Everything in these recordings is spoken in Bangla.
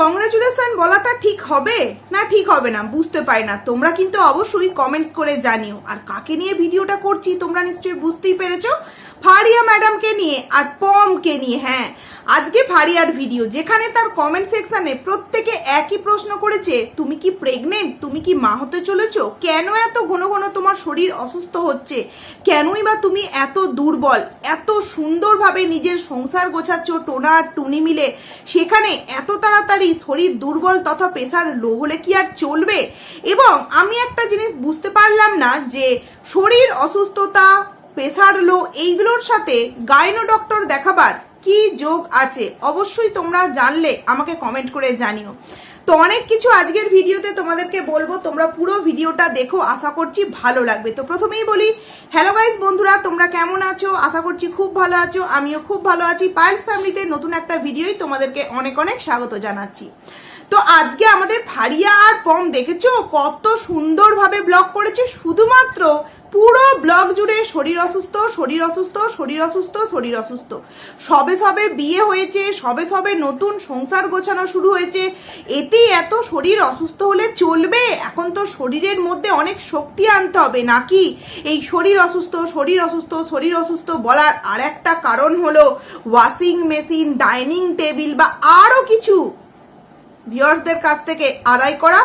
কংগ্রেচুলেশন বলাটা ঠিক হবে? না, ঠিক হবে না, বুঝতে পারি না। তোমরা কিন্তু অবশ্যই কমেন্টস করে জানিও। আর কাকে নিয়ে ভিডিওটা করছি, তোমরা নিশ্চয়ই বুঝতেই পেরেছ। ফারিয়া ম্যাডামকে নিয়ে আর পমকে নিয়ে হ্যাঁ। আজকে ফারিয়ার ভিডিও যেখানে তার কমেন্ট সেকশনে প্রত্যেকে একই প্রশ্ন করেছে, তুমি কি প্রেগনেন্ট তুমি কি মা হতে চলেছো? কেন এত ঘন ঘন তোমার শরীর অসুস্থ হচ্ছে? কেনই বা তুমি এত দুর্বল? এত সুন্দরভাবে নিজের সংসার গোছাচ্ছ টোনা আর টুনি মিলে। সেখানে এত তাড়াতাড়ি শরীর দুর্বল তথা প্রেশার লো হলে কি আর চলবে? এবং আমি একটা জিনিস বুঝতে পারলাম না যে শরীর অসুস্থতা প্রেশার লো এইগুলোর সাথে গাইনো ডক্টর দেখাবার কি যোগ আছে? অবশ্যই তোমরা জানলে, আমাকে কমেন্ট করে জানিও। তো অনেক কিছু আজকের ভিডিওতে তোমাদেরকে বলব, তোমরা পুরো ভিডিওটা দেখো, আশা করছি ভালো লাগবে। তো প্রথমেই বলি, হ্যালো গাইজ বন্ধুরা, তোমরা কেমন আছো? আশা করছি খুব ভালো আছো, আমিও খুব ভালো আছি। পাইলস ফ্যামিলিতে নতুন একটা ভিডিওই তোমাদেরকে অনেক অনেক স্বাগত জানাচ্ছি। তো আজকে আমাদের ফারিয়া আর পম দেখেছ? কত সুন্দরভাবে ব্লগ করেছে, শুধুমাত্র পুরো ব্লগ জুড়ে শরীর অসুস্থ শরীর অসুস্থ শরীর অসুস্থ শরীর অসুস্থ। সবে সবে বিয়ে হয়েছে, সবে সবে নতুন সংসার গোছানো শুরু হয়েছে। এতেই এত শরীর অসুস্থ হলে চলবে? এখন তো শরীরের মধ্যে অনেক শক্তি আনতে হবে, নাকি? এই শরীর অসুস্থ শরীর অসুস্থ শরীর অসুস্থ বলার আর একটা কারণ হলো ওয়াশিং মেশিন ডাইনিং টেবিল বা আরও কিছু। ভিউয়ার্সদের কাছ থেকে আদায় করা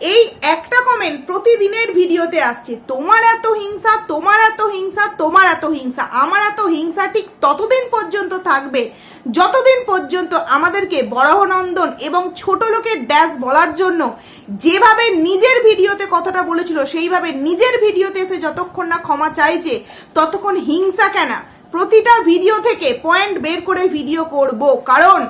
এই একটা কমেন্ট প্রতিদিনের ভিডিওতে আসছে। তোমার এত হিংসা, তোমার এত হিংসা, তোমার এত হিংসা, আমার এত হিংসা ঠিক ততদিন পর্যন্ত থাকবে, যতদিন পর্যন্ত আমাদেরকে বরাহনন্দন এবং ছোট লোকের ড্যাশ বলার জন্য যেভাবে নিজের ভিডিওতে কথাটা বলেছিল, সেইভাবে নিজের ভিডিওতে এসে যতক্ষণ না ক্ষমা চাইছে ততক্ষণ হিংসা কেনা। প্রতিটা ভিডিও থেকে পয়েন্ট বের করে ভিডিও করব। কারণ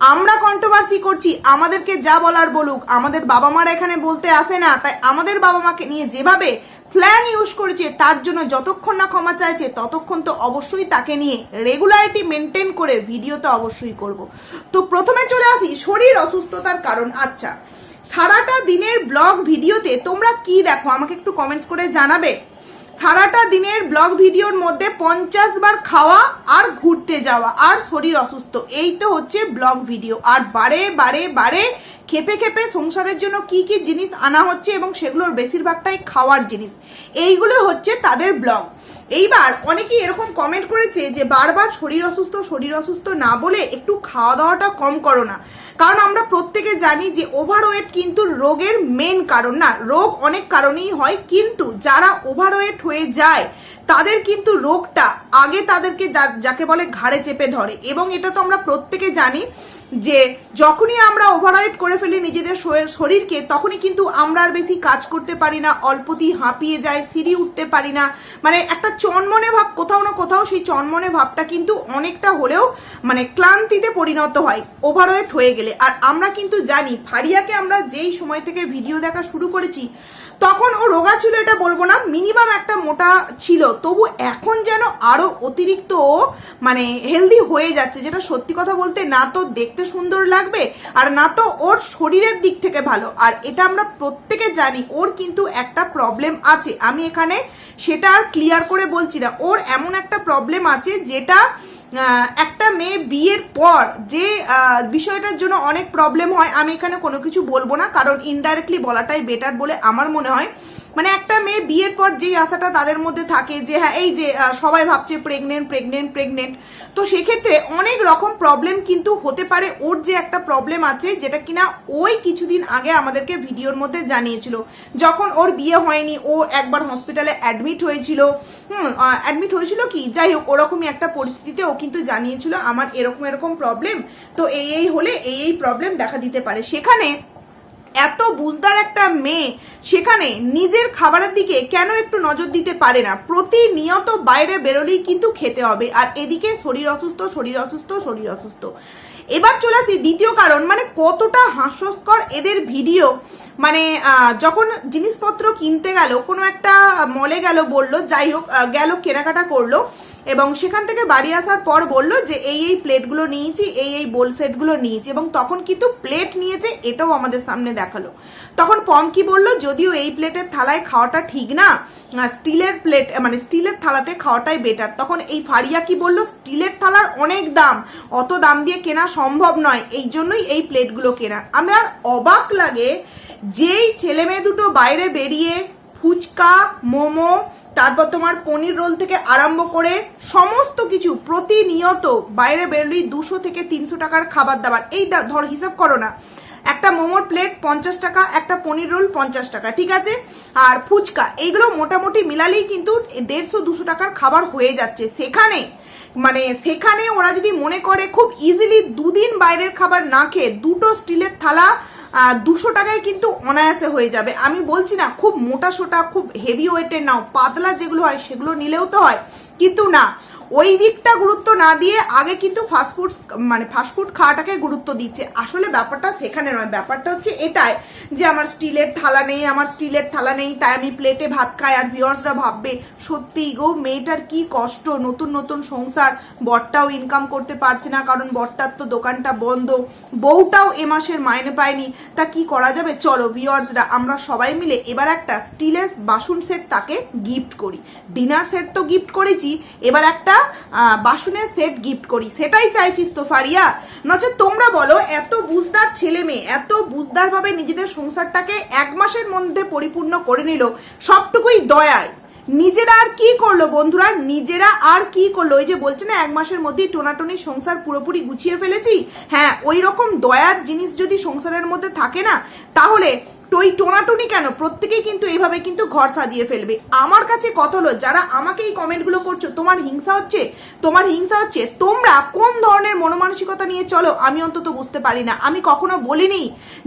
আমরা কন্ট্রোভার্সি করছি, আমাদেরকে যা বলার বলুক। আমাদের বাবা মারা এখানে বলতে আসে না, তাই আমাদের বাবা মাকে নিয়ে যেভাবে স্ল্যাং ইউজ করেছে, তার জন্য যতক্ষণ না ক্ষমা চাইছে, ততক্ষণ তো অবশ্যই তাকে নিয়ে রেগুলারিটি মেনটেন করে ভিডিও তো অবশ্যই করব। তো প্রথমে চলে আসি, শরীর অসুস্থতার কারণ। আচ্ছা সারাটা দিনের ব্লগ ভিডিওতে তোমরা কি দেখো? আমাকে একটু কমেন্টস করে জানাবে? সারাটা দিনের ব্লগ ভিডিওর মধ্যে পঞ্চাশ বার খাওয়া আর ঘুরতে যাওয়া আর শরীর অসুস্থ। এই তো হচ্ছে ব্লগ ভিডিও। আর বারে বারে বারে খেপে খেপে সংসারের জন্য কি কি জিনিস আনা হচ্ছে এবং সেগুলোর বেশিরভাগটাই খাওয়ার জিনিস। এইগুলো হচ্ছে তাদের ব্লগ। এইবার অনেকেই এরকম কমেন্ট করেছে যে বারবার শরীর অসুস্থ শরীর অসুস্থ না বলে একটু খাওয়া দাওয়াটা কম করো না। কারণ আমরা প্রত্যেকে জানি যে ওভারওয়েট কিন্তু রোগের মেন কারণ। না, রোগ অনেক কারণেই হয়, কিন্তু যারা ওভারওয়েট হয়ে যায়, তাদের কিন্তু রোগটা আগে তাদেরকে যাকে বলে ঘাড়ে চেপে ধরে। এবং এটা তো আমরা প্রত্যেকে জানি যে যখনই আমরা ওভারওয়েট করে ফেলি নিজেদের শরীর- শরীরকে, তখনই কিন্তু আমরা আর বেশি কাজ করতে পারি না, অল্পতেই হাঁপিয়ে যায় সিঁড়ি উঠতে পারি না। মানে একটা চনমনে ভাব, কোথাও না কোথাও সেই চনমনে ভাবটা কিন্তু অনেকটা হলেও মানে ক্লান্তিতে পরিণত হয় ওভারওয়েট হয়ে গেলে। আর আমরা কিন্তু জানি, ফারিয়াকে আমরা যেই সময় থেকে ভিডিও দেখা শুরু করেছি তখন ও রোগা ছিল, এটা বলব না মিনিমাম একটা মোটা ছিল। তবু এখন যেন আরও অতিরিক্ত মানে হেলদি হয়ে যাচ্ছে, যেটা সত্যি কথা বলতে না তো দেখতে সুন্দর লাগবে আর না তো ওর শরীরের দিক থেকে ভালো। আর এটা আমরা প্রত্যেকে জানি, ওর কিন্তু একটা প্রবলেম আছে। আমি এখানে সেটা আর ক্লিয়ার করে বলছি না। ওর এমন একটা প্রবলেম আছে, যেটা একটা মেয়ে বিয়ের পর যে বিষয়টার জন্য অনেক প্রবলেম হয়, আমি এখানে কোনো কিছু বলব না, কারণ ইনডাইরেক্টলি বলাটাই বেটার বলে আমার মনে হয়। মানে একটা মেয়ে বিয়ের পর যেই আশাটা তাদের মধ্যে থাকে যে হ্যাঁ এই যে সবাই ভাবছে প্রেগনেন্ট প্রেগনেন্ট প্রেগনেন্ট তো সেক্ষেত্রে অনেক রকম প্রবলেম কিন্তু হতে পারে ওর যে একটা প্রবলেম আছে যেটা কিনা ওই কিছুদিন আগে আমাদেরকে ভিডিওর মধ্যে জানিয়েছিল। যখন ওর বিয়ে হয়নি, ও একবার হসপিটালে অ্যাডমিট হয়েছিল। হুম অ্যাডমিট হয়েছিল কি? যাই হোক, ওরকমই একটা পরিস্থিতিতে ও কিন্তু জানিয়েছিল, আমার এরকম এরকম প্রবলেম তো এই এই হলে এই এই প্রবলেম দেখা দিতে পারে। সেখানে এত বুঝদার একটা মেয়ে সেখানে নিজের খাবারের দিকে কেন একটু নজর দিতে পারে না? প্রতিনিয়ত বাইরে বেরোলেই কিন্তু খেতে হবে। আর এদিকে শরীর অসুস্থ শরীর অসুস্থ শরীর অসুস্থ। এবার চলে আসি দ্বিতীয় কারণ মানে কতটা হাস্যস্কর এদের ভিডিও। মানে যখন জিনিসপত্র কিনতে গেল, কোনো একটা মলে গেল, বলল, যাই হোক গেল, কেনাকাটা করল। এবং সেখান থেকে বাড়ি আসার পর বলল যে, এই এই প্লেটগুলো নিয়েছি, এই এই বোল সেটগুলো নিয়েছি। এবং তখন কিন্তু প্লেট নিয়েছে, এটাও আমাদের সামনে দেখাল। তখন পম কি বলল, যদিও এই প্লেটের থালায় খাওয়াটা ঠিক না স্টিলের প্লেট মানে স্টিলের থালাতে খাওয়াটাই বেটার তখন এই ফারিয়া কি বলল, স্টিলের থালার অনেক দাম, অত দাম দিয়ে কেনা সম্ভব নয়, এই জন্যই এই প্লেটগুলো কেনা। আমার অবাক লাগে, যেই ছেলে মেয়ে দুটো বাইরে বেরিয়ে ফুচকা, মোমো তারপর তোমার পনির রোল থেকে আরম্ভ করে সমস্ত কিছু প্রতিনিয়ত বাইরে বেরোলেই দুশো থেকে তিনশো টাকার খাবার দাবার। এই ধর, হিসাব করো না। একটা মোমোর প্লেট পঞ্চাশ টাকা, একটা পনির রোল পঞ্চাশ টাকা, ঠিক আছে? আর ফুচকা, এইগুলো মোটামুটি মিলালেই কিন্তু দেড়শো, দুশো টাকার খাবার হয়ে যাচ্ছে। সেখানে মানে সেখানে ওরা যদি মনে করে খুব ইজিলি দুদিন বাইরের খাবার না খেয়ে দুটো স্টিলের থালা দুশো টাকায় কিন্তু অনায়াসে হয়ে যাবে। আমি বলছি না, খুব মোটা সোটা, খুব হেভি ওয়েটের নাও, পাতলা যেগুলো হয় সেগুলো নিলেও তো হয়, কিন্তু না ওই দিকটা গুরুত্ব না দিয়ে আগে কিন্তু ফাস্টফুড মানে ফাস্টফুড খাওয়াটাকে গুরুত্ব দিচ্ছে। আসলে ব্যাপারটা সেখানে নয়। ব্যাপারটা হচ্ছে এটাই যে আমার স্টিলের থালা নেই, আমার স্টিলের থালা নেই, তাই আমি প্লেটে ভাত খাই আর ভিউয়ার্সরা ভাববে, সত্যি গো, মেয়েটার কি কষ্ট? নতুন নতুন সংসার, বরটাও ইনকাম করতে পারছে না, কারণ বরটার তো দোকানটা বন্ধ। বউটাও এ মাসের মাইনে পায়নি। তা কি করা যাবে? চলো ভিউয়ার্সরা আমরা সবাই মিলে এবার একটা স্টিলের বাসন সেট তাকে গিফট করি। ডিনার সেট তো গিফট করেছি, এবার একটা আহ, বাসনের সেট গিফট করি। সেটাই চাইছিস তো ফারিয়া। নচে তোমরা বলো এত বুঝদার ছেলে মেয়ে এত বুঝদারভাবে নিজেদের সংসারটাকে এক মাসের মধ্যে পরিপূর্ণ করে নিল সবটুকুই দয়ায়। নিজেরা আর কি করল বন্ধুরা? নিজেরা আর কি করল? ওই যে বলছে না এক মাসের মধ্যেই টোনাটনি সংসার পুরোপুরি গুছিয়ে ফেলেছি? হ্যাঁ ওই রকম দয়ার জিনিস যদি সংসারের মধ্যে থাকে না তাহলে এই টোনাটুনি কেন? প্রত্যেকেই কিন্তু এইভাবে কিন্তু ঘর সাজিয়ে ফেলবে। আমার কাছে কত হলো, যারা আমাকে এই কমেন্টগুলো করছ, তোমার হিংসা হচ্ছে, তোমার হিংসা হচ্ছে, তোমরা কোন ধরনের মনোমানসিকতা নিয়ে চলো, আমি অন্তত বুঝতে পারি না। আমি কখনো বলিনি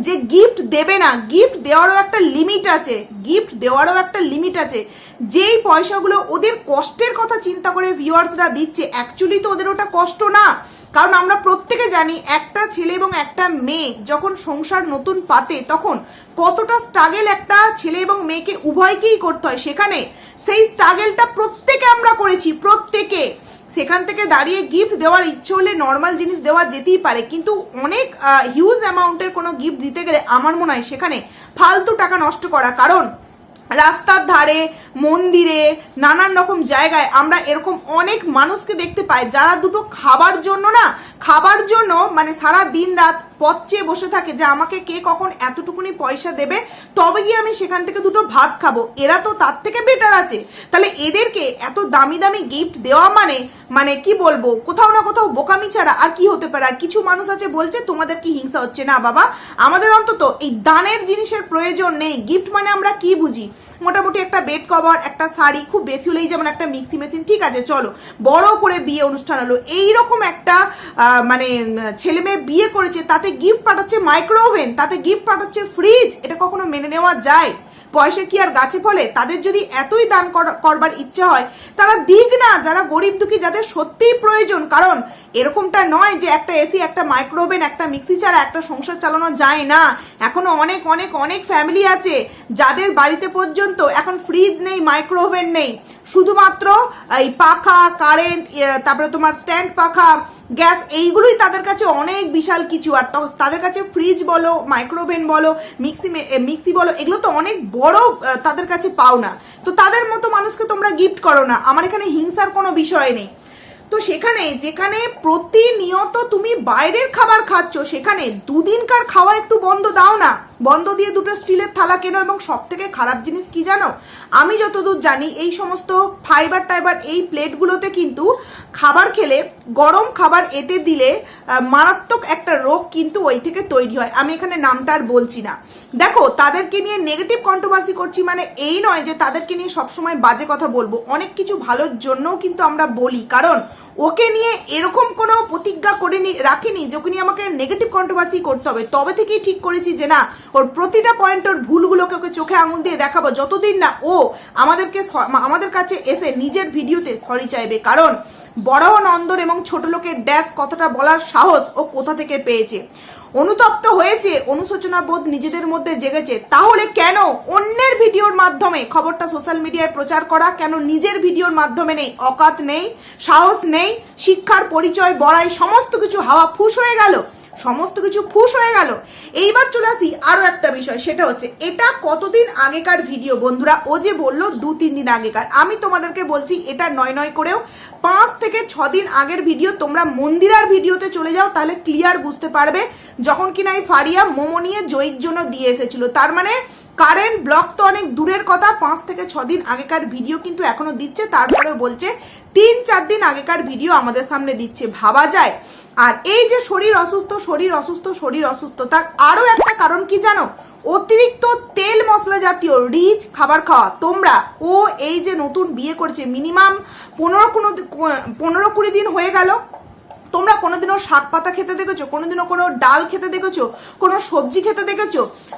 যে গিফট দেবে না। গিফট দেওয়ারও একটা লিমিট আছে। গিফট দেওয়ারও একটা লিমিট আছে। যেই পয়সাগুলো ওদের কষ্টের কথা চিন্তা করে ভিউয়ার্সরা দিচ্ছে অ্যাকচুয়ালি তো ওদের ওটা কষ্ট না। কারণ আমরা প্রত্যেকে জানি একটা ছেলে এবং একটা মেয়ে যখন সংসার নতুন পাতে, তখন কতটা স্ট্রাগেল একটা ছেলে এবং মেয়েকে উভয়কেই করতে হয়। সেখানে সেই স্ট্রাগেলটা প্রত্যেকে আমরা করেছি, প্রত্যেকে। সেখান থেকে দাঁড়িয়ে গিফট দেওয়ার ইচ্ছে হলে নর্মাল জিনিস দেওয়া যেতেই পারে, কিন্তু অনেক হিউজ অ্যামাউন্টের কোনো গিফট দিতে গেলে আমার মনে হয় সেখানে ফালতু টাকা নষ্ট করা। কারণ রাস্তার ধারে, মন্দিরে, নানান রকম জায়গায় আমরা এরকম অনেক মানুষকে দেখতে পাই যারা দুটো খাবার জন্য না, খাবার জন্য মানে সারা দিন রাত পথ চেয়ে বসে থাকে যে আমাকে কে কখন এতটুকুনি পয়সা দেবে, তবে গিয়ে আমি সেখান থেকে দুটো ভাত খাব। এরা তো তার থেকে বেটার আছে। তাহলে এদেরকে এত দামি দামি গিফট দেওয়া মানে মানে কি বলব? কোথাও না কোথাও বোকামি ছাড়া আর কি হতে পারে? আর কিছু মানুষ আছে বলছে, তোমাদের কি হিংসা হচ্ছে? না বাবা, আমাদের অন্তত এই দানের জিনিসের প্রয়োজন নেই। গিফট মানে আমরা কি বুঝি? মোটামুটি একটা বেড কভার একটা শাড়ি, খুব বেশি হলেই যেমন একটা মিক্সি মেশিন ঠিক আছে, চলো। বড় করে বিয়ে অনুষ্ঠান হলো। এইরকম একটা মানে ছেলে মেয়ে বিয়ে করেছে, তাতে গিফট পাঠাচ্ছে মাইক্রো ওভেন তাতে গিফট পাঠাচ্ছে ফ্রিজ এটা কখনো মেনে নেওয়া যায়। পয়সা কি আর গাছে ফলে? তাদের যদি এতই দান কর- করবার ইচ্ছে হয়, তারা দিক না, যারা গরিব দুঃখী, যাদের সত্যিই প্রয়োজন। কারণ এরকমটা নয় যে একটা এসি একটা মাইক্রোওভেন একটা মিক্সি ছাড়া একটা সংসার চালানো যায় না। এখনও অনেক অনেক অনেক ফ্যামিলি আছে যাদের বাড়িতে পর্যন্ত এখন ফ্রিজ নেই মাইক্রোওভেন নেই। শুধুমাত্র এই পাখা কারেন্ট তারপরে তোমার স্ট্যান্ড পাখা গ্যাস এইগুলোই তাদের কাছে অনেক বিশাল কিছু। আর তাদের কাছে ফ্রিজ বলো মাইক্রোওভেন বলো মিক্সি মিক্সি বলো, এগুলো তো অনেক বড় তাদের কাছে পাও না তো তাদের মতো মানুষকে তোমরা গিফট করো না। আমার এখানে হিংসার কোনো বিষয় নেই। তো সেখানে, যেখানে প্রতিনিয়ত তুমি বাইরের খাবার খাচ্ছ, সেখানে দুদিনকার খাওয়া একটু বন্ধ দাও না। বন্ধ দিয়ে দুটো স্টিলের থালা কেনো এবং সব থেকে খারাপ জিনিস কি জানো? আমি যতদূর জানি, এই সমস্ত ফাইবার টাইবার এই প্লেটগুলোতে কিন্তু খাবার খেলে, গরম খাবার এতে দিলে মারাত্মক একটা রোগ কিন্তু ওই থেকে তৈরি হয়। আমি এখানে নামটা আর বলছি না। দেখো, তাদেরকে নিয়ে নেগেটিভ কন্ট্রোভার্সি করছি মানে এই নয় যে তাদেরকে নিয়ে সবসময় বাজে কথা বলব। অনেক কিছু ভালোর জন্যও কিন্তু আমরা বলি। কারণ ওকে নিয়ে এরকম কোনো প্রতিজ্ঞা করে রাখিনি যে ওকে নিয়ে আমাকে নেগেটিভ কন্ট্রোভার্সি করতে হবে। তবে থেকেই ঠিক করেছি যে না, ওর প্রতিটা পয়েন্ট ওর ভুলগুলোকে ওকে চোখে আঙুল দিয়ে দেখাবো। যতদিন না ও আমাদেরকে আমাদের কাছে এসে নিজের ভিডিওতে সরি চাইবে। কারণ বড় নন্দন এবং ছোট লোকের ড্যাশ কথাটা বলার সাহস ও কোথা থেকে পেয়েছে? অনুতপ্ত হয়েছে, অনুশোচনা বোধ নিজেদের মধ্যে জেগেছে, তাহলে কেন অন্যের ভিডিওর মাধ্যমে খবরটা সোশ্যাল মিডিয়ায় প্রচার করা, কেন নিজের ভিডিওর মাধ্যমে নেই? অকাত নেই, সাহস নেই, শিক্ষার পরিচয় বড়াই, সমস্ত কিছু হাওয়া ফুস হয়ে গেল, সমস্ত কিছু ফুস হয়ে গেল। এইবার চলে আসি আরও একটা বিষয়, সেটা হচ্ছে, এটা কতদিন আগেকার ভিডিও? বন্ধুরা, ও যে বলল দু তিন দিন আগেকার, আমি তোমাদেরকে বলছি, এটা নয় নয় করেও পাঁচ থেকে ছ দিন আগের ভিডিও, তোমরা মন্দিরার ভিডিওতে চলে যাও, তাহলে ক্লিয়ার বুঝতে পারবে যখন কিনা এই ফারিয়া মোমো নিয়ে জয়ীর জন্য দিয়ে এসেছিল। তার মানে কারেন্ট ব্লক তো অনেক দূরের কথা, পাঁচ থেকে ছ দিন আগেকার ভিডিও কিন্তু এখনও দিচ্ছে, তারপরেও বলছে তিন চার দিন আগেকার ভিডিও আমাদের সামনে দিচ্ছে, ভাবা যায়। আর এই যে শরীর অসুস্থ শরীর অসুস্থ শরীর অসুস্থ, তার আরও একটা কারণ কি জানো? অতিরিক্ত তেল মশলা জাতীয় রিচ খাবার খাওয়া। তোমরা, ও এই যে নতুন বিয়ে করছে, মিনিমাম পনেরো কোনো পনেরো কুড়ি দিন হয়ে গেল। তোমরা কোনোদিনও শাক পাতা খেতে দেখেছ, কোনোদিনও কোনো ডাল খেতে দেখেছ, কোনো সবজি খেতে দেখেছ?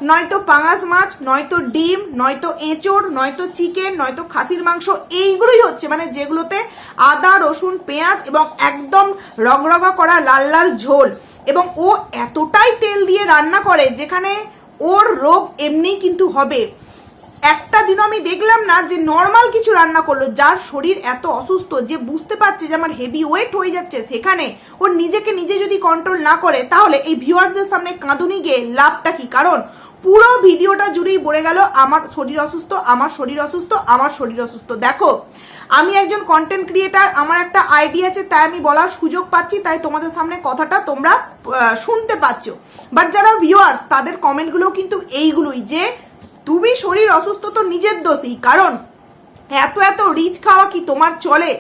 নয়তো পাঙাশ মাছ, নয়তো ডিম, নয়তো এঁচড়, নয়তো চিকেন, নয়তো খাসির মাংস, এইগুলোই হচ্ছে। মানে যেগুলোতে আদা, রসুন, পেঁয়াজ এবং একদম রগরগা করা লাল লাল ঝোল। এবং ও এতটাই তেল দিয়ে রান্না করে, যেখানে ওর রোগ এমনিই কিন্তু হবে। একটা দিন আমি দেখলাম না যে নর্মাল কিছু রান্না করল, যার শরীর এত অসুস্থ যে বুঝতে পারছে যে আমার হেভি ওয়েট হয়ে যাচ্ছে সেখানে। ওর নিজেকে নিজে যদি কন্ট্রোল না করে, তাহলে এই ভিউয়ারদের সামনে কাঁদুনি গিয়ে লাভটা কি? কারণ পুরো ভিডিওটা জুড়েই বলে গেল, আমার শরীর অসুস্থ, আমার শরীর অসুস্থ, আমার শরীর অসুস্থ। দেখো আমি একজন কন্টেন্ট ক্রিয়েটার আমার একটা আইডিয়া আছে, তাই আমি বলার সুযোগ পাচ্ছি, তাই তোমাদের সামনে কথাটা তোমরা শুনতে পাচ্ছ। বাট যারা ভিউয়ার্স তাদের কমেন্টগুলো কিন্তু এইগুলোই যে, তুমি শরীর অসুস্থ তো নিজের দোষই, কারণ এত এত রিচ খাওয়া কি তোমার চলে?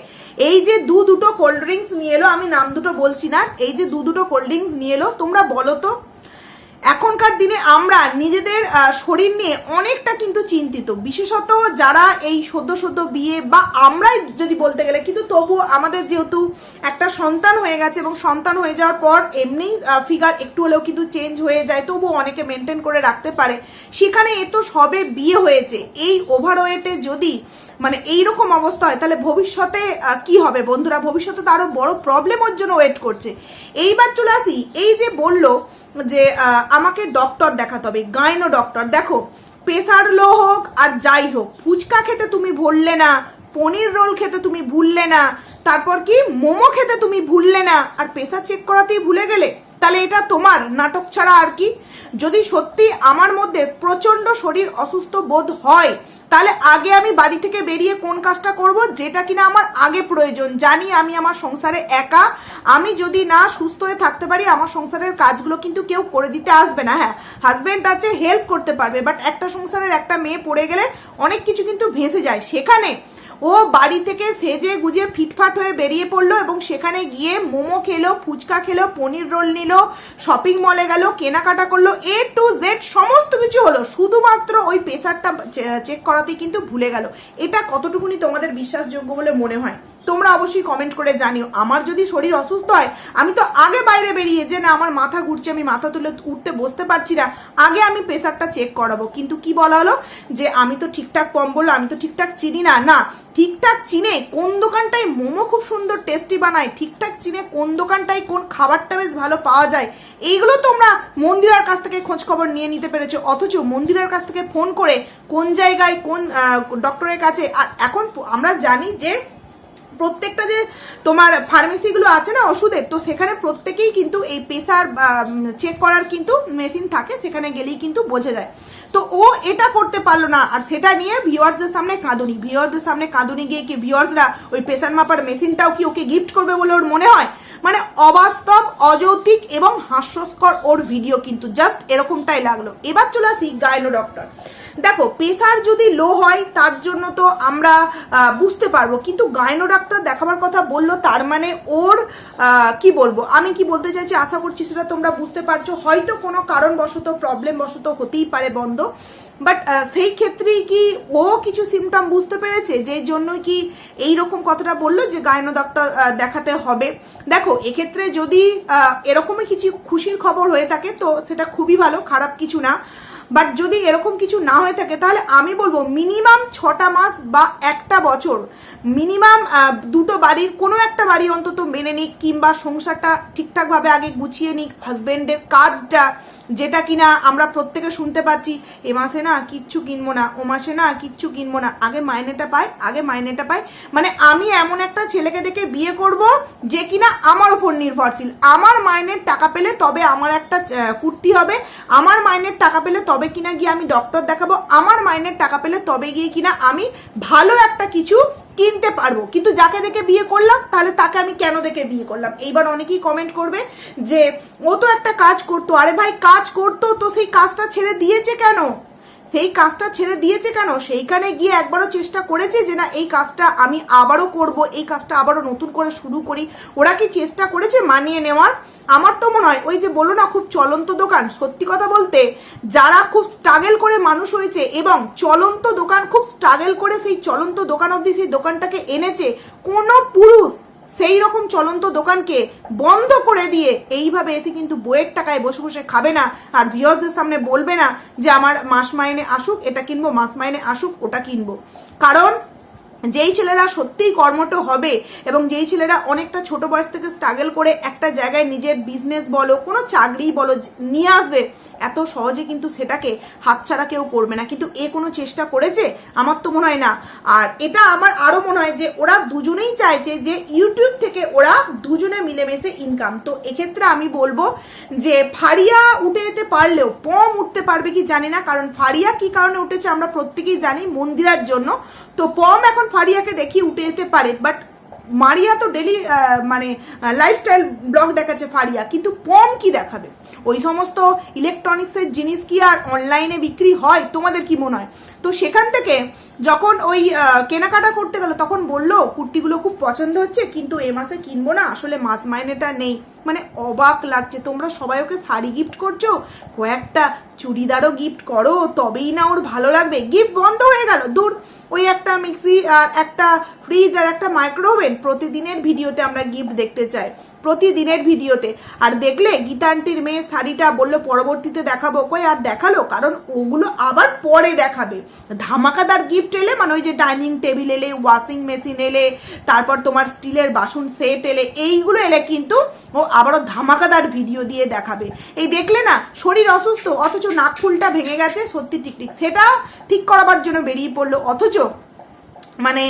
এই যে দু দুটো কোল্ড ড্রিঙ্কস নিয়ে এলো, আমি নাম দুটো বলছি না, এই যে দু দুটো কোল্ড ড্রিঙ্কস নিয়ে এলো, তোমরা বলো তো এখনকার দিনে আমরা নিজেদের শরীর নিয়ে অনেকটা কিন্তু চিন্তিত। বিশেষত যারা এই সদ্য সদ্য বিয়ে বা আমরাই যদি বলতে গেলে, কিন্তু তবু আমাদের যেহেতু একটা সন্তান হয়ে গেছে এবং সন্তান হয়ে যাওয়ার পর এমনি ফিগার একটু হলেও কিন্তু চেঞ্জ হয়ে যায়, তবু অনেকে মেনটেন করে রাখতে পারে। সেখানে এ তো সবে বিয়ে হয়েছে। এই ওভারওয়েটে যদি মানে এইরকম অবস্থা হয়, তাহলে ভবিষ্যতে কি হবে বন্ধুরা? ভবিষ্যতে তো আরও বড় প্রবলেম ওর জন্য ওয়েট করছে। এইবার চলে আসি, এই যে বলল যে আমাকে ডক্টর দেখাতে হবে গাইনো ডক্টর দেখো প্রেসার লো হোক আর যাই হোক, ফুচকা খেতে তুমি ভুললে না, পনির রোল খেতে তুমি ভুললে না, তারপর কি, মোমো খেতে তুমি ভুললে না, আর প্রেসার চেক করাতেই ভুলে গেলে, তাহলে এটা তোমার, নাটক ছাড়া আর কি। যদি সত্যি আমার মধ্যে প্রচণ্ড শরীর অসুস্থ বোধ হয় তাহলে আগে আমি বাড়ি থেকে বেরিয়ে কোন কাজটা করব? যেটা কিনা আমার আগে প্রয়োজন। জানি আমি আমার সংসারে একা। আমি যদি না সুস্থ হয়ে থাকতে পারি, আমার সংসারের কাজগুলো কিন্তু কেউ করে দিতে আসবে না। হ্যাঁ হাজব্যান্ড আছে হেল্প করতে পারবে বাট একটা সংসারের একটা মেয়ে পড়ে গেলে অনেক কিছু কিন্তু ভেসে যায়। সেখানে ও বাড়ি থেকে সেজে গুজে ফিটফাট হয়ে বেরিয়ে পড়ল এবং সেখানে গিয়ে মোমো খেলো, ফুচকা খেলো, পনির রোল নিল, শপিং মলে গেল, কেনাকাটা করল এ টু জেড সমস্ত কিছু হলো। শুধুমাত্র ওই প্রেসারটা চেক করাতেই কিন্তু ভুলে গেল। এটা কতটুকুনি তোমাদের বিশ্বাসযোগ্য বলে মনে হয়? তোমরা অবশ্যই কমেন্ট করে জানিও। আমার যদি শরীর অসুস্থ হয়, আমি তো আগে বাইরে বেরিয়ে যে না, আমার মাথা ঘুরছে, আমি মাথা তুলে উঠতে বসতে পারছি না, আগে আমি প্রেশারটা চেক করাবো। কিন্তু কি বলা হলো? যে আমি তো ঠিকঠাক কম বলল আমি তো ঠিকঠাক চিনি না। না, ঠিকঠাক চিনে কোন দোকানটায় মোমো খুব সুন্দর টেস্টি বানায়, ঠিকঠাক চিনে কোন দোকানটায় কোন খাবারটা বেশ ভালো পাওয়া যায়, এইগুলো তোমরা মন্দিরার কাছ থেকে খোঁজ খবর নিয়ে নিতে পেরেছ। অথচ মন্দিরের কাছ থেকে ফোন করে কোন জায়গায়, কোন ডক্টরের কাছে, আর এখন আমরা জানি যে প্রত্যেকটা যে তোমার ফার্মেসিগুলো আছে না ওষুধের, তো সেখানে প্রত্যেকেই কিন্তু এই প্রেশার চেক করার কিন্তু মেশিন থাকে, সেখানে গেলেই কিন্তু বোঝা যায়। তো ও এটা করতে পারল না, আর সেটা নিয়ে ভিউয়ার্সদের সামনে কাঁদুনি। ভিওয়ার্সদের সামনে কাঁদুনি গিয়ে কি ভিওয়ার্সরা ওই প্রেশার মাপার মেশিনটাও কি ওকে গিফট করবে বলে ওর মনে হয়? মানে অবাস্তব, অযৌক্তিক এবং হাস্যস্কর ওর ভিডিও কিন্তু জাস্ট এরকমটাই লাগল। এবার চলে আসি গাইনো ডক্টর দেখো প্রেসার যদি লো হয়, তার জন্য তো আমরা বুঝতে পারব। কিন্তু গায়নো ডাক্তার দেখাবার কথা বলল, তার মানে ওর কি বলব? আমি কি বলতে চাইছি, আশা করছি সেটা তোমরা বুঝতে পারছ। হয়তো কোনো কারণবশত প্রবলেম বশত হতেই পারে বন্ধ। বাট সেই ক্ষেত্রেই কি ও কিছু সিমটম বুঝতে পেরেছে? যে জন্য কি এই রকম কথাটা বলল যে গায়নো ডাক্তার দেখাতে হবে। দেখো, এক্ষেত্রে যদি এরকমই কিছু খুশির খবর হয়ে থাকে, তো সেটা খুবই ভালো, খারাপ কিছু না। বাট যদি এরকম কিছু না হয়ে থাকে, তাহলে আমি বলব মিনিমাম ছটা মাস বা একটা বছর। মিনিমাম দুটো বাড়ির কোনো একটা বাড়ি অন্তত মেনে নিক কিংবা সংসারটা ঠিকঠাকভাবে আগে গুছিয়ে নিক হাজব্যান্ডের কাজটা যেটা কিনা আমরা প্রত্যেকে শুনতে পাচ্ছি, এ মাসে না কিচ্ছু কিনবো না, ও মাসে না কিচ্ছু কিনবো না, আগে মাইনেটা পাই, আগে মাইনেটা পাই। মানে আমি এমন একটা ছেলেকে দেখে বিয়ে করব যে কিনা আমার ওপর নির্ভরশীল। আমার মাইনের টাকা পেলে তবে আমার একটা কুর্তি হবে, আমার মাইনের টাকা পেলে তবে কিনা গিয়ে আমি ডক্টর দেখাবো, আমার মাইনের টাকা পেলে তবে গিয়ে কিনা আমি ভালো একটা কিছু কিনতে পারব। কিন্তু যাকে দেখে বিয়ে করলাম, তাহলে তাকে আমি কেন দেখে বিয়ে করলাম? এইবার অনেকেই কমেন্ট করবে যে, ও তো একটা কাজ করতো। আরে ভাই, কাজ করতো তো সেই কাজটা ছেড়ে দিয়েছে কেন? সেই কাজটা ছেড়ে দিয়েছে কেন? সেইখানে গিয়ে একবারও চেষ্টা করেছে যে, না, এই কাজটা আমি আবারও করব, এই কাজটা আবারও নতুন করে শুরু করি। ওরা কি চেষ্টা করেছে মানিয়ে নেওয়ার? আমার তো মনে হয় ওই যে বলো না খুব চলন্ত দোকান, সত্যি কথা বলতে যারা খুব স্ট্রাগল করে মানুষ হয়েছে এবং চলন্ত দোকান, খুব স্ট্রাগল করে সেই চলন্ত দোকান অবধি সেই দোকানটাকে এনেছে, কোনো পুরুষ সেই রকম চলন্ত দোকানকে বন্ধ করে দিয়ে এইভাবে এসে কিন্তু বইয়ের টাকায় বসে বসে খাবে না আর ভিওরদের সামনে বলবে না যে আমার মাস মাইনে আসুক, এটা কিনবো, মাস মাইনে আসুক, ওটা কিনবো। কারণ যেই ছেলেরা সত্যিই কর্মঠ হবে এবং যেই ছেলেরা অনেকটা ছোট বয়স থেকে স্ট্রাগল করে একটা জায়গায় নিজের বিজনেস বলো, কোনো চাকরি বলো, নিয়ে আসবে এত সহজে কিন্তু সেটাকে হাতছাড়া কেউ করবে না। কিন্তু এ কোনো চেষ্টা করেছে? আমার তো মনে হয় না। আর এটা আমার আরও মনে হয় যে, ওরা দুজনেই চাইছে যে ইউটিউব থেকে ওরা দুজনে মিলেমিশে ইনকাম তো এক্ষেত্রে আমি বলব যে, ফারিয়া উঠে যেতে পারলেও, পম উঠতে পারবে কি জানি না, কারণ ফারিয়া কি কারণে উঠেছে আমরা প্রত্যেকেই জানি মন্দিরার জন্য। তো পম এখন ফারিয়াকে দেখি উঠে যেতে পারে বাট মারিয়া তো ডেলি মানে লাইফস্টাইল ব্লগ দেখাচ্ছে ফারিয়া, কিন্তু পম কি দেখাবে? ওই সমস্ত ইলেকট্রনিক্সের জিনিস কি আর অনলাইনে বিক্রি হয়? তোমাদের কি মনে হয়? তো সেখান থেকে যখন ওই কেনাকাটা করতে গেল, তখন বলল, কুর্তিগুলো খুব পছন্দ হচ্ছে, কিন্তু এ মাসে কিনবো না, আসলে মাস মাইনেটা নেই। মানে অবাক লাগছে, তোমরা সবাই ওকে শাড়ি গিফট করছ? কয়েকটা চুড়িদারও গিফট করো, তবেই না ওর ভালো লাগবে। গিফট বন্ধ হয়ে গেল। দূর। ওই একটা মিক্সি আর একটা ফ্রিজ আর একটা মাইক্রোওভেন প্রতিদিনের ভিডিওতে আমরা গিফট দেখতে চাই। প্রতিদিনের ভিডিওতে। আর দেখলে গীতান্টির মেয়ে শাড়িটা বলল, পরবর্তীতে দেখাবো। কই, আর দেখাল, কারণ ওগুলো আবার পরে দেখাবে। ধামাকাদার গিফট এলে মানে ওই যে ডাইনিং টেবিল এলে ওয়াশিং মেশিন এলে, তারপর তোমার স্টিলের বাসন সেট এলে, এইগুলো এলে কিন্তু ও আবারও ধামাকাদার ভিডিও দিয়ে দেখাবে। এই দেখলে না, শরীর অসুস্থ, অথচ নাক ফুলটা ভেঙে গেছে, সত্যি টিকটিক সেটা ঠিক করাবার জন্য বেরিয়ে পড়ল, অথচ মানে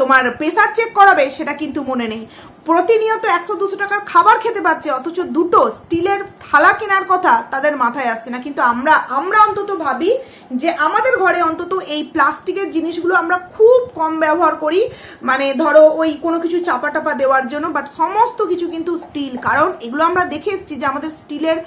তোমার প্রেসার চেক করাবে, সেটা কিন্তু মনে নেই। প্রতিনিয়ত একশো দুশো টাকার খাবার খেতে পাচ্ছে অথচ দুটো স্টিলের থালা কেনার কথা তাদের মাথায় আসছে না। কিন্তু আমরা আমরা অন্তত ভাবি যে আমাদের ঘরে অন্তত এই প্লাস্টিকের জিনিসগুলো আমরা খুব কম ব্যবহার করি। মানে ধরো ওই কোনো কিছু চাপা টাপা দেওয়ার জন্য বাট সমস্ত কিছু কিন্তু স্টিল কারণ এগুলো আমরা দেখে এসেছি যে আমাদের স্টিলের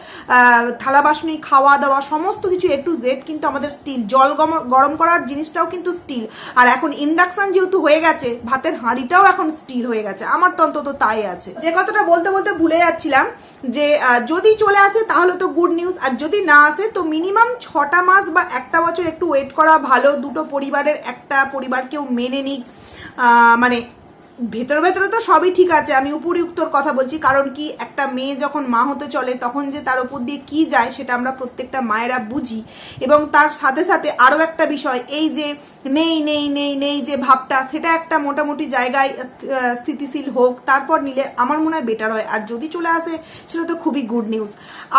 থালা বাসনি, খাওয়া দাওয়া সমস্ত কিছু এ টু জেড কিন্তু আমাদের স্টিল, জল গরম করার জিনিসটাও কিন্তু স্টিল। আর এখন ইন্ডাকশান যেহেতু হয়ে গেছে, ভাতের হাঁড়িটাও এখন স্টিল হয়ে গেছে। আমার তো অন্তত তাই আছে। যে কথাটা বলতে বলতে ভুলে যাচ্ছিলাম যে যদি চলে আসে তাহলে তো গুড নিউজ আর যদি না আসে তো মিনিমাম ছটা মাস বা একটা বছর একটু ওয়েট করা ভালো। দুটো পরিবারের একটা পরিবারকেও মেনে নিক। মানে ভেতরে ভেতরে তো সবই ঠিক আছে, আমি উপরিউক্তর কথা বলছি, কারণ কি একটা মেয়ে যখন মা হতে চলে, তখন যে তার উপর দিয়ে কি যায় সেটা আমরা প্রত্যেকটা মায়েরা বুঝি। এবং তার সাথে সাথে আরও একটা বিষয়, এই যে নেই নেই নেই নেই যে ভাবটা, সেটা একটা মোটামুটি জায়গায় স্থিতিশীল হোক, তারপর নিলে আমার মনে হয় বেটার হয়। আর যদি চলে আসে, সেটা তো খুবই গুড নিউজ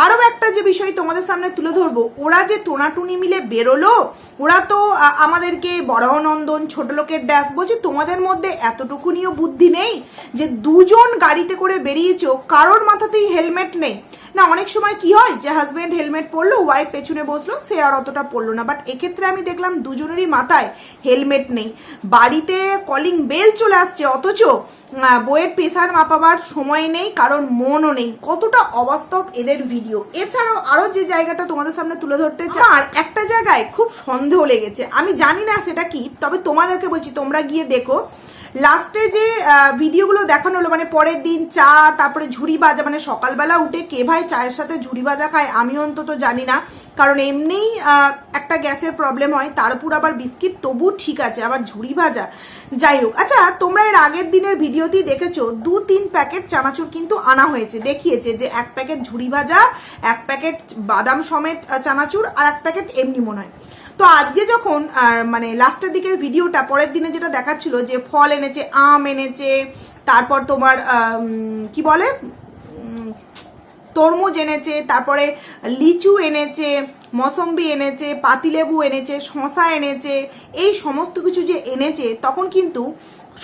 আরও একটা যে বিষয় তোমাদের সামনে তুলে ধরবো, ওরা যে টোনাটুনি মিলে বেরোলো, ওরা তো আমাদেরকে বড়নন্দন ছোট লোকের ড্যাশ বলছে তোমাদের মধ্যে এতটুকুনিও বুদ্ধি নেই যে দুজন গাড়িতে করে বেরিয়েছো কারোর মাথাতেই হেলমেট নেই। না অনেক সময় কি হয় যে হাজব্যান্ড হেলমেট পরলো ওয়াইফ পেছনে বসল সে আর অতটা পড়ল না। বাট এক্ষেত্রে আমি দেখলাম দুজনেরই মাথায় হেলমেট নেই। বাড়িতে কলিং বেল চলে আসছে অথচ বইয়ের প্রেসার মাপাবার সময় নেই কারণ মনও নেই। কতটা অবাস্তব এদের ভিডিও এছাড়াও আরও যে জায়গাটা তোমাদের সামনে তুলে ধরতে চাই আর একটা জায়গায় খুব সন্দেহ লেগেছে। আমি জানি না সেটা কি তবে তোমাদেরকে বলছি তোমরা গিয়ে দেখো। লাস্টে যে ভিডিওগুলো দেখানো হলো মানে পরের দিন চা, তারপরে ঝুড়ি ভাজা মানে সকালবেলা উঠে কে ভাই চায়ের সাথে ঝুড়ি ভাজা খায়, আমি অন্তত জানি না। কারণ এমনিই একটা গ্যাসের প্রবলেম হয়, তার উপর আবার বিস্কিট, তবু ঠিক আছে, আবার ঝুড়ি ভাজা। যাই হোক আচ্ছা তোমরা এর আগের দিনের ভিডিওতেই দেখেছ, দু তিন প্যাকেট চানাচুর কিন্তু আনা হয়েছে, দেখিয়েছে যে এক প্যাকেট ঝুড়ি ভাজা, এক প্যাকেট বাদাম সমেত চানাচুর, আর এক প্যাকেট এমনি মনে হয়। তো আজকে যখন মানে লাস্টের দিকের ভিডিওটা পরের দিনে যেটা দেখাচ্ছিল যে ফল এনেছে, আম এনেছে, তারপর তোমার কি বলে? তরমুজ এনেছে, তারপরে লিচু এনেছে, মসম্বি এনেছে, পাতিলেবু এনেছে শশা এনেছে, এই সমস্ত কিছু যে এনেছে, তখন কিন্তু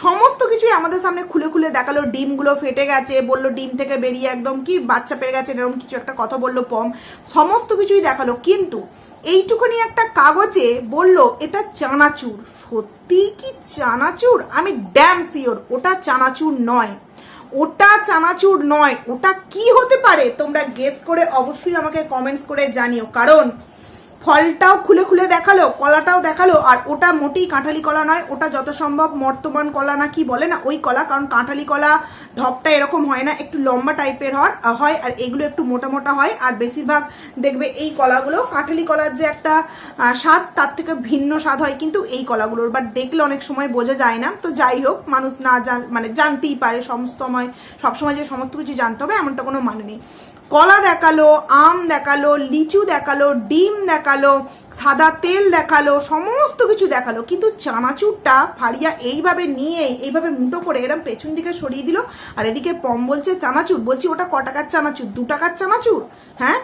সমস্ত কিছুই আমাদের সামনে খুলে খুলে দেখাল। ডিমগুলো ফেটে গেছে, বলল ডিম থেকে বেরিয়ে একদম কি বাচ্চা পেয়ে গেছে, এরকম কিছু একটা কথা বলল পম। সমস্ত কিছুই দেখাল। কিন্তু এইটুকুনি একটা কাগজে বলল, এটা চানাচুর। সত্যি কি চানাচুর? আমি ড্যাম শিওর ওটা চানাচুর নয়। ওটা চানাচুর নয়। ওটা কি হতে পারে? তোমরা গেস করে অবশ্যই আমাকে কমেন্টস করে জানিও। কারণ ফলটাও খুলে খুলে দেখাল, কলাটাও দেখাল, আর ওটা মোটেই কাঁঠালি কলা নয়, ওটা যত সম্ভব মর্তমান কলা না কি বলে না, ওই কলা, কারণ কাঁঠালি কলা ঢপটা এরকম হয় না, একটু লম্বা টাইপের হয় আর এগুলো একটু মোটা মোটা হয়, আর বেশিরভাগ দেখবে এই কলাগুলো কাঁঠালি কলার যে একটা স্বাদ, তার থেকে ভিন্ন স্বাদ হয় কিন্তু এই কলাগুলোর বাট দেখলে অনেক সময় বোঝা যায় না, তো যাই হোক, মানুষ না জান মানে জানতেই পারে সমস্ত সময় সবসময় যে সমস্ত কিছু জানতে হবে, এমনটা কোনো মানে নেই। কলা দেখাল, আম দেখাল, লিচু দেখাল, ডিম দেখাল, সাদা তেল দেখাল, সমস্ত কিছু দেখাল। কিন্তু চানাচুরটা ফাড়িয়া এইভাবে নিয়ে, এইভাবে মুটো করে এরম পেছন দিকে সরিয়ে দিল আর এদিকে পম বলছে, চানাচুর? বলছি, ওটা ক টাকার চানাচুর? দু টাকার চানাচুর? হ্যাঁ?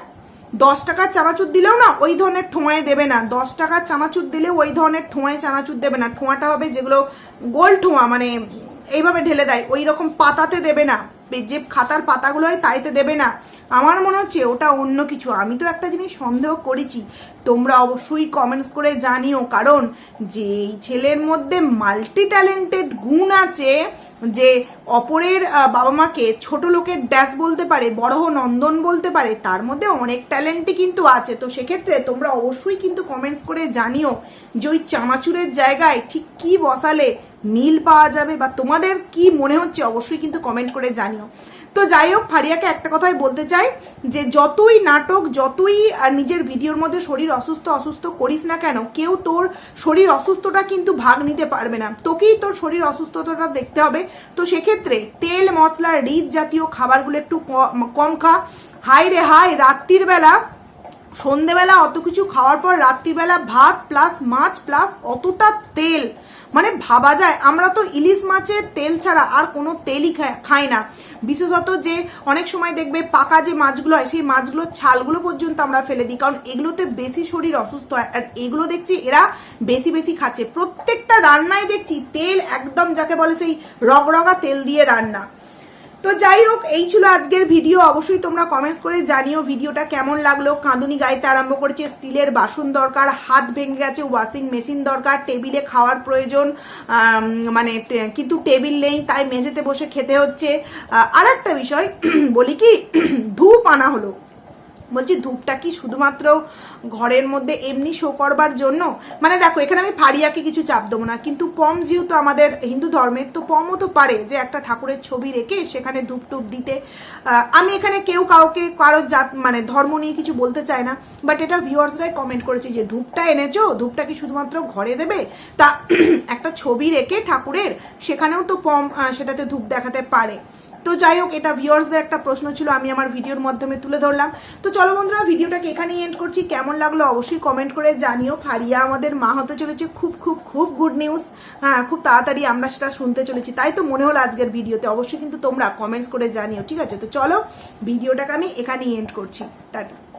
দশ টাকার চানাচুর দিলেও না, ওই ধরনের ঠোঁয়ায় দেবে না। দশ টাকার চানাচুর দিলেও ওই ধরনের ঠোঁয়ায় চানাচুর দেবে না। ঠোঁয়াটা হবে যেগুলো গোল ঠোঁয়া মানে এইভাবে ঢেলে দেয়। ওই রকম পাতাতে দেবে না। যে খাতার পাতাগুলো হয় তাইতে দেবে না। আমার মনে হচ্ছে ওটা অন্য কিছু। আমি তো একটা জিনিস সন্দেহ করেছি। তোমরা অবশ্যই কমেন্টস করে জানিও। কারণ যে এই ছেলের মধ্যে মাল্টি ট্যালেন্টেড গুণ আছে যে অপরের বাবা মাকে ছোট লোকের ড্যাশ বলতে পারে, বড় নন্দন বলতে পারে, তার মধ্যে অনেক ট্যালেন্টই কিন্তু আছে। তো সেক্ষেত্রে তোমরা অবশ্যই কিন্তু কমেন্টস করে জানিও যে ওই চামাচুরের জায়গায় ঠিক কি বসালে মিল পাওয়া যাবে বা তোমাদের কি মনে হচ্ছে অবশ্যই কিন্তু কমেন্ট করে জানিও। তো যাই হোক, ফারিয়াকে একটা কথাই বলতে চাই যে, যতই নাটক, যতই নিজের ভিডিওর মধ্যে শরীর অসুস্থ অসুস্থ করিস না কেন, কেউ তোর শরীর অসুস্থটা কিন্তু ভাগ নিতে পারবে না। তোকেই তোর শরীর অসুস্থতাটা দেখতে হবে। তো সেক্ষেত্রে তেল, মশলা, রিচ জাতীয় খাবারগুলো একটু কম খা। হাই রে হাই রাত্রির বেলা, সন্ধেবেলা অত কিছু খাওয়ার পর রাত্রিবেলা ভাত প্লাস মাছ প্লাস অতটা তেল মানে ভাবা যায়, আমরা তো ইলিশ মাছের তেল ছাড়া আর কোনো তেলই খাই- না। বিশেষত যে অনেক সময় দেখবে পাকা যে মাছগুলো হয়, সেই মাছগুলোর ছালগুলো পর্যন্ত আমরা ফেলে দিই, কারণ এগুলোতে বেশি শরীর অসুস্থ হয়। আর এগুলো দেখছি এরা বেশি বেশি খাচ্ছে। প্রত্যেকটা রান্নায় দেখছি তেল একদম যাকে বলে সেই রগরগা তেল দিয়ে রান্না। তো যাই হোক, এই ছিল আজকের ভিডিও। অবশ্যই তোমরা কমেন্টস করে জানিও ভিডিওটা কেমন লাগল। কাঁদুনি গাইতে আরম্ভ করেছে, স্টিলের বাসন দরকার, হাত ভেঙে গেছে ওয়াশিং মেশিন দরকার, টেবিলে খাওয়ার প্রয়োজন মানে কিন্তু টেবিল নেই, তাই মেঝেতে বসে খেতে হচ্ছে। আর একটা বিষয়, বলি কি, ধূপ আনা হলো। বলছি ধূপটা কি শুধুমাত্র ঘরের মধ্যে এমনি শো করবার জন্য। মানে দেখো, এখানে আমি ফারিয়াকে কিছু চাপ দেবো না, কিন্তু পম যেহেতু আমাদের হিন্দু ধর্মের, তো পমও তো পারে যে একটা ঠাকুরের ছবি রেখে সেখানে ধূপ টুপ দিতে আমি এখানে কেউ কাউকে, কারও জাত মানে ধর্ম নিয়ে কিছু বলতে চায় না বাট এটা ভিউয়ার্সরাই কমেন্ট করেছে যে, ধূপটা এনেছো? ধূপটা কি শুধুমাত্র ঘরে দেবে? তা একটা ছবি রেখে ঠাকুরের, সেখানেও তো পম সেটাতে ধূপ দেখাতে পারে। তো যাই হোক, এটা ভিউয়ার্সদের একটা প্রশ্ন ছিল, আমি আমার ভিডিওর মাধ্যমে তুলে ধরলাম। তো চলো বন্ধুরা, ভিডিওটাকে এখানেই এন্ড করছি। কেমন লাগল অবশ্যই কমেন্ট করে জানিও। ফারিয়া আমাদের মা হতে চলেছে, খুব খুব খুব গুড নিউজ হ্যাঁ খুব তাড়াতাড়ি আমরা সেটা শুনতে চলেছি। তাই তো মনে হলো আজকের ভিডিওতে। অবশ্যই কিন্তু তোমরা কমেন্টস করে জানিও, ঠিক আছে? তো চলো, ভিডিওটাকে আমি এখানেই এন্ড করছি। টাটা।